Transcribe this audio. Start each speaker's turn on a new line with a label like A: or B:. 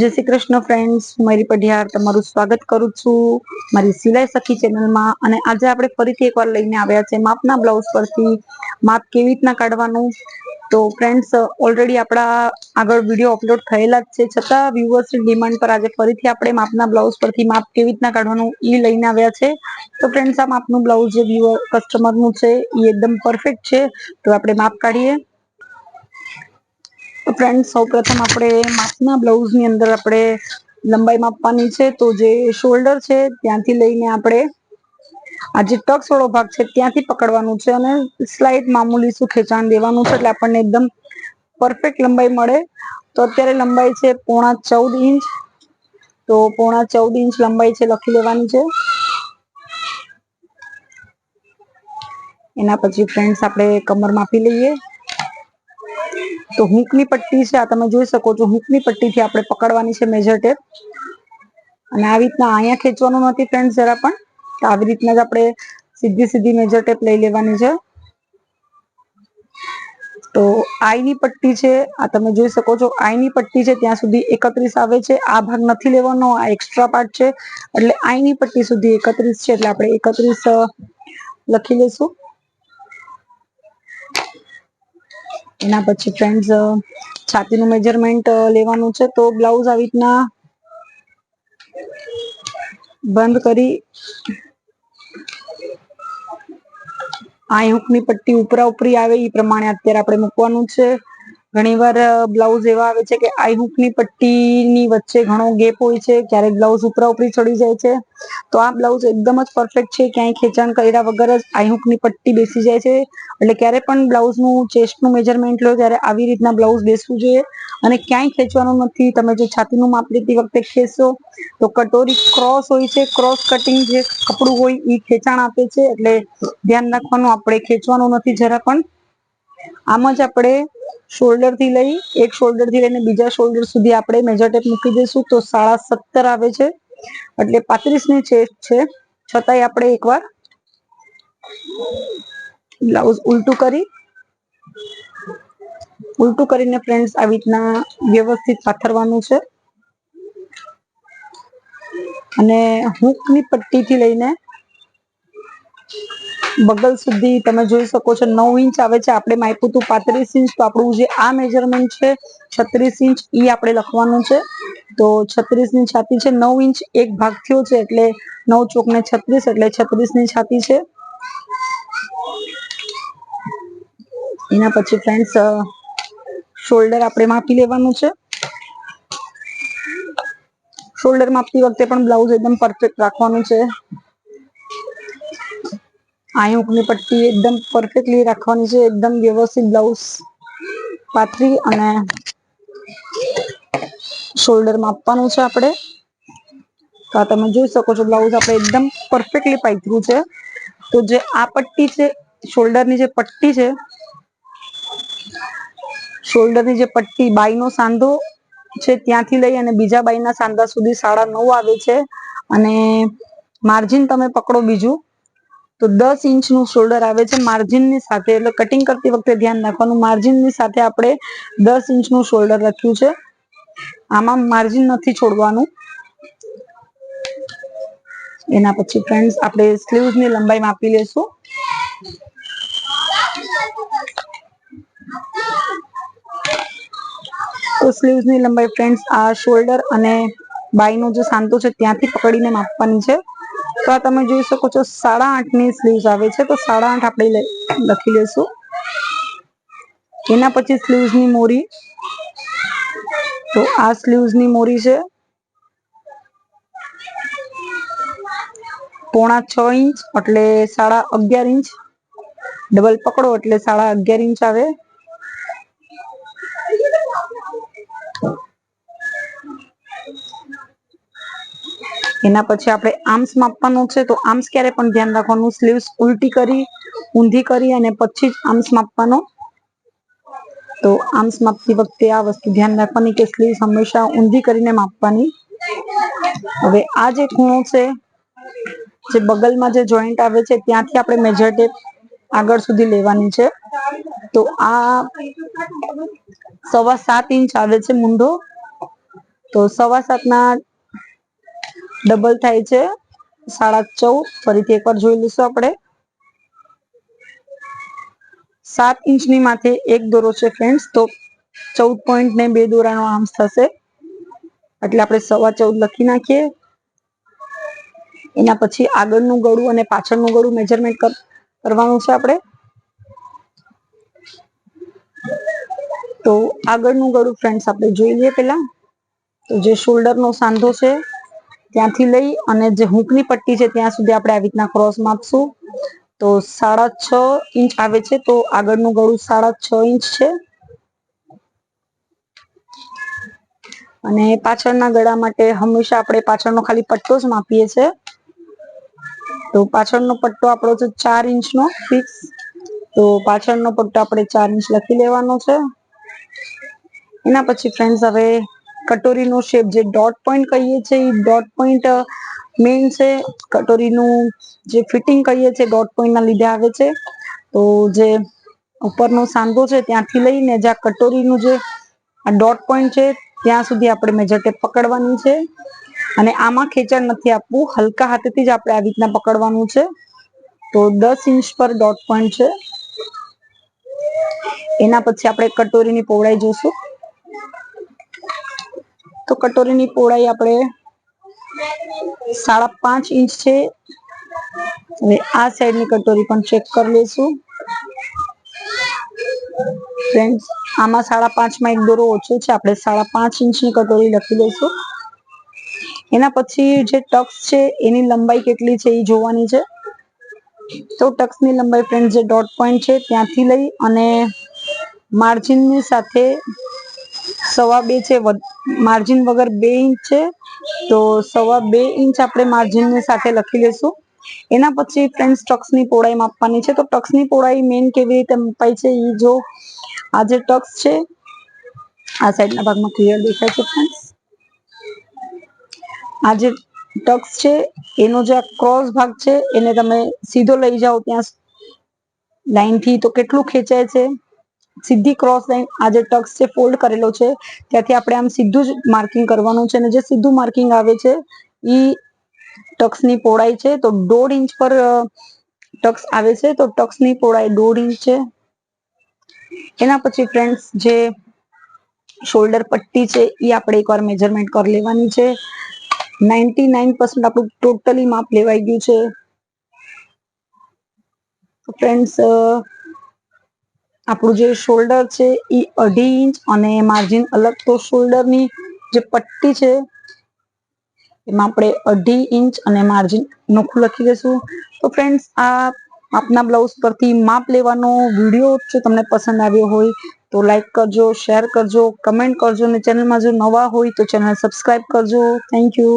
A: જય શ્રી કૃષ્ણ ફ્રેન્ડ્સ મારી પઢિયાર, તમારું સ્વાગત કરું છું. મારી સિલાઈ સખી ચેનલમાં અને આજે આપણે ફરીથી એકવાર લઈને આવ્યા છે માપના બ્લાઉઝ પરથી. માપ કેવી રીતના કાઢવાનું? તો ફ્રેન્ડ્સ ઓલરેડી આપણા આગળ વીડિયો અપલોડ થયેલા જ છે. છતાં વ્યુઅર્સની ડિમાન્ડ પર આજે ફરીથી આપણે માપના બ્લાઉઝ પરથી માપ કેવી રીતના કાઢવાનું એ લઈને આવ્યા છે. તો ફ્રેન્ડ્સ આ માપનું બ્લાઉઝ જે વ્યુઅર કસ્ટમરનું છે, એ એકદમ પરફેક્ટ છે. તો આપણે માપ કાઢીએ. ફ્રેન્ડ સૌપ્રથમ આપણે માથના બ્લાઉઝની અંદર આપણે લંબાઈ માપવાની છે. તો જે શોલ્ડર છે, ત્યાંથી લઈને આપણે આ જે ટક્સ વાળો ભાગ છે, ત્યાંથી પકડવાનું છે અને સ્લાઇડ મામૂલી શું ખેંચાણ દેવાનું છે, એટલે આપણને એકદમ પરફેક્ટ લંબાઈ મળે. તો અત્યારે લંબાઈ છે પોણા ચૌદ ઇંચ. તો પોણા ચૌદ ઇંચ લંબાઈ છે લખી લેવાની છે. એના પછી ફ્રેન્ડ્સ આપણે કમર માપી લઈએ. તો હૂકની પટ્ટી છે, આ તમે જોઈ શકો છો, હૂકની પટ્ટીથી આપણે પકડવાની છે મેજર ટેપ અને આવી રીતના અહીંયા ખેંચવાનું નથી ફ્રેન્ડ જરા પણ આવી રીતના જ આપણે સીધી સીધી મેજર ટેપ લઈ લેવાની છે. તો આઈની પટ્ટી છે, આ તમે જોઈ શકો છો, આઈની પટ્ટી છે, ત્યાં સુધી એકત્રીસ આવે છે, આ ભાગ નથી લેવાનો, આ એક્સ્ટ્રા પાર્ટ છે. એટલે આઈની પટ્ટી સુધી એકત્રીસ છે, એટલે આપણે એકત્રીસ લખી લઈશું. એના પછી ફ્રેન્ડ્સ છાતીનું મેજરમેન્ટ લેવાનું છે. તો બ્લાઉઝ આવી રીતના બંધ કરી આ હુંકની પટ્ટી ઉપરા ઉપરી આવે એ પ્રમાણે અત્યારે આપણે મૂકવાનું છે. ઘણીવાર બ્લાઉઝ એવા આવે છે કે આઈ હુકની પટ્ટીની વચ્ચે ઘણો ગેપ હોય છે, ક્યારેક બ્લાઉઝ ઉપરા ઉપરી ચડી જાય છે. તો આ બ્લાઉઝ એકદમ જ પરફેક્ટ છે. ક્યાંય ખેંચાણ કર્યા વગર જ આઈ હુકની પટ્ટી બેસી જાય છે. એટલે ક્યારે પણ બ્લાઉઝનું ચેસ્ટનું મેજરમેન્ટ લો, ત્યારે આવી રીતના બ્લાઉઝ બેસવું જોઈએ. અને ક્યાંય ખેંચવાનું નથી. તમે જો છાતીનું માપ લેતી વખતે ખેંચશો, તો કટોરી ક્રોસ હોય છે. ક્રોસ કટિંગ જે કપડું હોય એ ખેંચાણ આપે છે. એટલે ધ્યાન રાખવાનું, આપણે ખેંચવાનું નથી જરા પણ. આમ જ આપણે શોલ્ડરથી લઈ, એક શોલ્ડરથી લઈને બીજા શોલ્ડર સુધી આપણે મેજર ટેપ મૂકી દઈશું. તો સાડા સત્તર આવે છે. એટલે પાંત્રીસની છે. છતાંય આપણે એકવાર બ્લાઉઝ ઉલટું કરી, ઉલટું કરીને ફ્રેન્ડ્સ આવી રીતના વ્યવસ્થિત પાથરવાનું છે. અને હૂકની પટ્ટીથી લઈને બગલ સુધી તમે જોઈ શકો છો નવ ઇંચ આવે છે. આપણે માપ્યું હતું પાંત્રીસ ઇંચ. તો આપણું જે આ મેજરમેન્ટ છે, છત્રીસ ઇંચ ઈ આપણે લખવાનું છે. તો છત્રીસની છાતી છે, નવ ઇંચ એક ભાગ થયો છે એટલે નવ ચોક ને છત્રીસ એટલે છત્રીસની છાતી છે. એના પછી ફ્રેન્ડ્સ શોલ્ડર આપણે માપી લેવાનું છે. શોલ્ડર માપતી વખતે પણ બ્લાઉઝ એકદમ પરફેક્ટ રાખવાનું છે. આયુકની પટ્ટી એકદમ પરફેક્ટલી રાખવાની છે. એકદમ વ્યવસ્થિત બ્લાઉઝ પાથરી અને શોલ્ડર માપવાનું છે આપણે. તો તમે જોઈ શકો છો બ્લાઉઝ આપણે એકદમ પરફેક્ટલી પાથર્યું છે. તો જે આ પટ્ટી છે શોલ્ડરની જે પટ્ટી છે શોલ્ડરની જે પટ્ટી બાઈનો સાંધો છે ત્યાંથી લઈ અને બીજા બાઈના સાંધા સુધી સાડા નવ આવે છે. અને માર્જિન તમે પકડો બીજું. તો દસ ઇંચનું શોલ્ડર આવે છે માર્જિનની સાથે. એટલે કટિંગ કરતી વખતે ધ્યાન રાખવાનું. માર્જિનની સાથે આપણે દસ ઇંચનું શોલ્ડર રાખ્યું છે. આમાં માર્જિન નથી છોડવાનું. એના પછી ફ્રેન્ડ્સ આપણે સ્લીવ્સની લંબાઈ માપી લેશું. તો સ્લીવ્સની લંબાઈ ફ્રેન્ડ્સ આ શોલ્ડર અને બાઈનો જે સાંતો છે ત્યાંથી પકડીને માપવાની છે. તો આ તમે જોઈ શકો છો, સાડા આઠની સ્લીવ્સ આવે છે, તો સાડા આઠ આપણે લખી લેશું. એના પછી સ્લીવ્સની મોરી. તો આ સ્લીવ્સની મોરી છે. પોણા છ ઇંચ, એટલે સાડા અગિયાર ઇંચ. ડબલ પકડો એટલે સાડા અગિયાર ઇંચ આવે. એના પછી આપણે આર્મ્સ માપવાનું છે, તો આર્મ્સ ક્યારે પણ ધ્યાન રાખવાનું, સ્લીવ્સ ઉલટી કરી, ઊંધી કરી અને પછી જ આર્મ્સ માપવાનો. તો આર્મ્સ માપતી વખતે આ વસ્તુ ધ્યાન રાખવાની કે સ્લીવ્સ હંમેશા ઊંધી કરીને માપવાની. હવે આ જે ખૂણો છે, જે બગલમાં જે જોઈન્ટ આવે છે, ત્યાંથી આપણે મેજર ટેપ આગળ સુધી લેવાની છે. તો આ સવા સાત ઇંચ આવે છે મુંડો. તો સવા સાતના ડબલ થાય છે. સાડા ચૌદ, ફરીથી એકવાર જોઈ લઈશું આપણે. સાત ઇંચની માથે એક દોરો છે ફ્રેન્ડ્સ તો ચૌદ પોઈન્ટ ને બે દોરાનો આર્મ્સ થશે. એટલે આપણે સવા ચૌદ લખી નાખીએ. એના પછી આગળનું ગળું અને પાછળનું ગળું મેજરમેન્ટ કરવાનું છે આપણે. તો આગળનું ગળું ફ્રેન્ડ્સ આપણે જોઈ લઈએ પેલા તો જે શોલ્ડરનો સાંધો છે ત્યાંથી લઈ અને જે હુંકની પટ્ટી છે ત્યાં સુધી આપણે આવી રીતના ક્રોસ માપશું. તો સાડા છ ઇંચ આવે છે, તો આગળનું ગળું સાડા છ ઇંચ છે. અને પાછળના ગળા માટે હંમેશા આપણે પાછળનો ખાલી પટ્ટો જ માપીએ છીએ. તો પાછળનો પટ્ટો આપણો છે ચાર ઇંચનો ફિક્સ તો પાછળનો પટ્ટો આપણે ચાર ઇંચ લખી લેવાનો છે. એના પછી ફ્રેન્ડ્સ હવે કટોરીનો શેપ જે ડોટ પોઈન્ટ કહીએ છીએ એ ડોટ પોઈન્ટ મેઇન છે. કટોરીનું જે ફિટિંગ કહીએ છીએ ડોટ પોઈન્ટના લીધે આવે છે. તો જે ઉપરનો સાંધો છે, ત્યાંથી લઈને જ્યાં કટોરીનું જે ડોટ પોઈન્ટ છે, ત્યાં સુધી આપણે મેજર ટેપ પકડવાની છે. અને આમાં ખેંચાણ નથી આપવું. હલકા હાથેથી જ આપણે આવી રીતના પકડવાનું છે. તો દસ ઇંચ પર ડોટ પોઈન્ટ છે. એના પછી આપણે કટોરીની પહોળાઈ જોશું. કટોરીની પહોળાઈ આપણે સાડા પાંચ ઇંચ છે. અને આ સાઈડની કટોરી પણ ચેક કરી લઈશું. ફ્રેન્ડ્સ આમાં સાડા પાંચમાં એક દોરો ઓછો છે. આપણે સાડા પાંચ ઇંચની કટોરી લખી લઈશું. એના પછી જે ટક્સ છે, એની લંબાઈ કેટલી છે એ જોવાની છે. તો ટક્સની લંબાઈ ફ્રેન્ડ જે ડોટ પોઈન્ટ છે, ત્યાંથી લઈ અને માર્જિનની સાથે સવા બે છે માર્જિન વગર બે ઇંચ છે. તો સવા બે ઇંચ આપણે માર્જિનની સાથે લખી લઈશું એના પછી ફ્રેન્ડ્સ, ટક્સની પહોળાઈ માપવાની છે. તો ટક્સની પહોળાઈ મેઇન કેવી રીતે મપાય છે? એ જો આ જે ટક્સ છે, આ સાઈડના ભાગમાં ક્લિયર દેખાય છે, ફ્રેન્ડ્સ? આ જે ટક્સ છે, એનો જે ક્રોસ ભાગ છે, એને તમે સીધો લઈ જાઓ ત્યાં લાઈનથી તો કેટલું ખેંચાય છે? સીધી ક્રોસ લાઈન આ જે ટક્સ છે ફોલ્ડ કરેલો છે, ત્યાંથી આપણે આમ સીધું જ માર્કિંગ કરવાનું છે અને જે સીધું માર્કિંગ આવે છે એ ટક્સની પહોળાઈ છે. તો દોઢ ઇંચ પર ટક્સ આવે છે. તો ટક્સની પહોળાઈ દોઢ ઇંચ છે. એના પછી ફ્રેન્ડ્સ જે શોલ્ડર પટ્ટી છે એ આપણે એકવાર મેજરમેન્ટ કરી લેવાની છે. નાઇન્ટી નાઇન પર્સન્ટ આપણું ટોટલી માપ લેવાઈ ગયું છે. ફ્રેન્ડ્સ આપણું જે શોલ્ડર છે એ અઢી ઇંચ અને માર્જિન અલગ. તો શોલ્ડરની જે પટ્ટી છે, એમાં આપણે અઢી ઇંચ અને માર્જિન નોખું લખી દઈશું. તો ફ્રેન્ડ્સ આ આપના બ્લાઉઝ પરથી માપ લેવાનો વીડિયો જો તમને પસંદ આવ્યો હોય, તો લાઈક કરજો શેર કરજો કમેન્ટ કરજો અને ચેનલમાં જો નવા હોય તો ચેનલ સબસ્ક્રાઈબ કરજો. Thank you